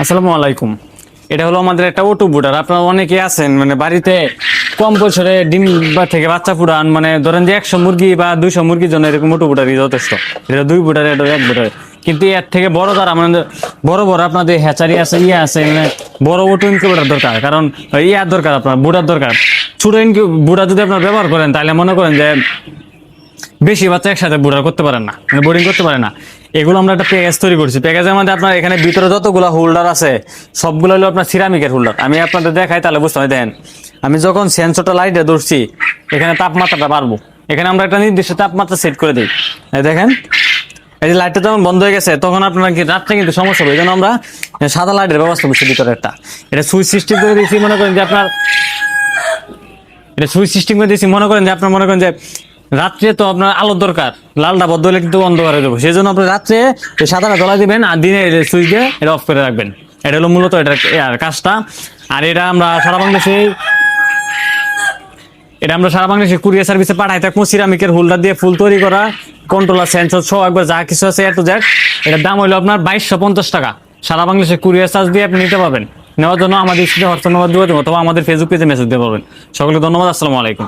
আসসালামু আলাইকুম। এটা হলো আমাদের একটা ওটু বুটার আপনারা অনেকে আছেন মানে বাড়িতে কম বছরে ডিম বা থেকে বাচ্চা ফুটান মানে ধরেন যে একশো মুরগি বা দুইশো মুরগির জন্য এরকম ওটু বুটারই যথেষ্ট। এটা দুই বুটার এটা এক বুটার কিন্তু এর থেকে বড় যারা মানে বড় বড় আপনাদের হ্যাচারি আছে ইয়ে আছে মানে বড় ওটু ইনকিউবেটার দরকার। কারণ ইয়ার দরকার আপনার বুটার দরকার। ছোট ইনকিউ বুটার যদি আপনার ব্যবহার করেন, তাহলে মনে করেন যে বেশি বাচ্চা একসাথে বুড়ার করতে পারেন না মানে বোর্ডিং করতে পারে না। এগুলো আমরা একটা প্যাকেজ তৈরি করছি। প্যাকেজের মধ্যে আপনার এখানে ভিতরে যতগুলো হোল্ডার আছে, সবগুলো হলো আপনার সিরামিকের হোল্ডার আমি আপনাদের দেখাই, তাহলে বুঝতে হয় দেন আমি যখন সেন্সরটা লাইটে ধরছি, এখানে তাপমাত্রাটা বাড়বো। এখানে আমরা একটা নির্দিষ্ট তাপমাত্রা সেট করে দিই। দেখেন, এই যে লাইটটা যখন বন্ধ হয়ে গেছে, তখন আপনার কি রাত্রে কিন্তু সমস্যা হবে। এই জন্য আমরা সাদা লাইটের ব্যবস্থা করছি ভিতরে একটা। এটা সুইচ সিস্টেম করে দিয়েছি, মনে করেন যে আপনার, এটা সুইচ সিস্টেম করে দিয়েছি, মনে করেন যে আপনার, মনে করেন যে রাত্রে তো আপনার আলোর দরকার। লালটা বদ্ধ হলে কিন্তু অন্ধকার যাব সেই জন্য আপনি রাত্রে সাদাটা জ্বলা দিবেন আর দিনে সুইচ দিয়ে এটা অফ করে রাখবেন। এটা হলো মূলত এটার কাজটা। আর এটা আমরা সারা বাংলাদেশে এটা আমরা সারা বাংলাদেশে কুরিয়ার সার্ভিসে পাঠাই। থাকব সিরামিকের হোল্ডার দিয়ে ফুল তৈরি করা কন্ট্রোলার সেন্সর সহ একবার যা কিছু আছে এত জ্যাক এটার দাম হলো আপনার বাইশশো পঞ্চাশ টাকা। সারা বাংলাদেশে কুরিয়ার চার্জ দিয়ে আপনি নিতে পারবেন। নেওয়ার জন্য আমাদের স্ক্রিনে হোয়াটসঅ্যাপ নাম্বার দিয়ে দেবো অথবা আমাদের ফেসবুক পেজে মেসেজ দিতে পারবেন সকলকে ধন্যবাদ, আসসালামু আলাইকুম।